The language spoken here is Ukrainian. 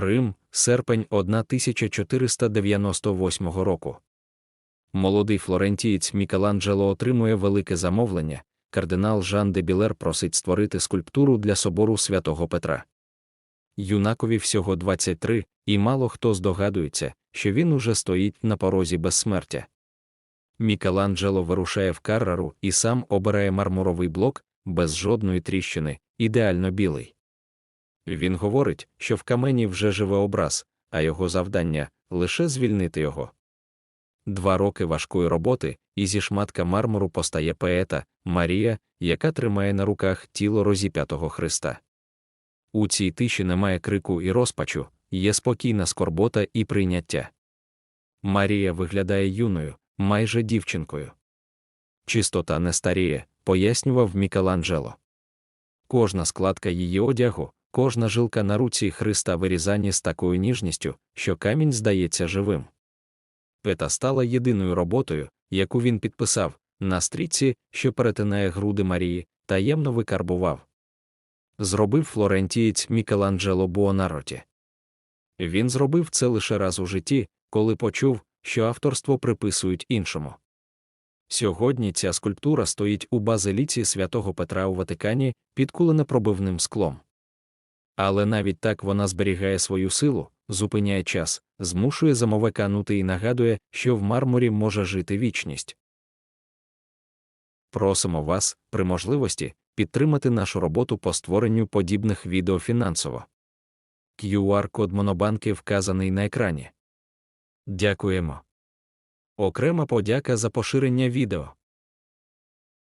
Рим, серпень 1498 року. Молодий флорентієць Мікеланджело отримує велике замовлення. Кардинал Жан де Білер просить створити скульптуру для собору святого Петра. Юнакові всього 23, і мало хто здогадується, що він уже стоїть на порозі безсмертя. Мікеланджело вирушає в Каррару і сам обирає мармуровий блок без жодної тріщини, ідеально білий. Він говорить, що в камені вже живе образ, а його завдання лише звільнити його. Два роки важкої роботи, і зі шматка мармуру постає поета Марія, яка тримає на руках тіло розіп'ятого Христа. У цій тиші немає крику і розпачу, є спокійна скорбота і прийняття. Марія виглядає юною, майже дівчинкою. Чистота не старіє, пояснював Мікеланджело. Кожна складка її одягу, кожна жилка на руці Христа вирізані з такою ніжністю, що камінь здається живим. Пета стала єдиною роботою, яку він підписав, на стрічці, що перетинає груди Марії, таємно викарбував. Зробив флорентієць Мікеланджело Буонароті. Він зробив це лише раз у житті, коли почув, що авторство приписують іншому. Сьогодні ця скульптура стоїть у базиліці святого Петра у Ватикані, підкулена пробивним склом. Але навіть так вона зберігає свою силу, зупиняє час, змушує замове канути і нагадує, що в мармурі може жити вічність. Просимо вас, при можливості, підтримати нашу роботу по створенню подібних відео фінансово. QR-код Монобанки вказаний на екрані. Дякуємо. Окрема подяка за поширення відео.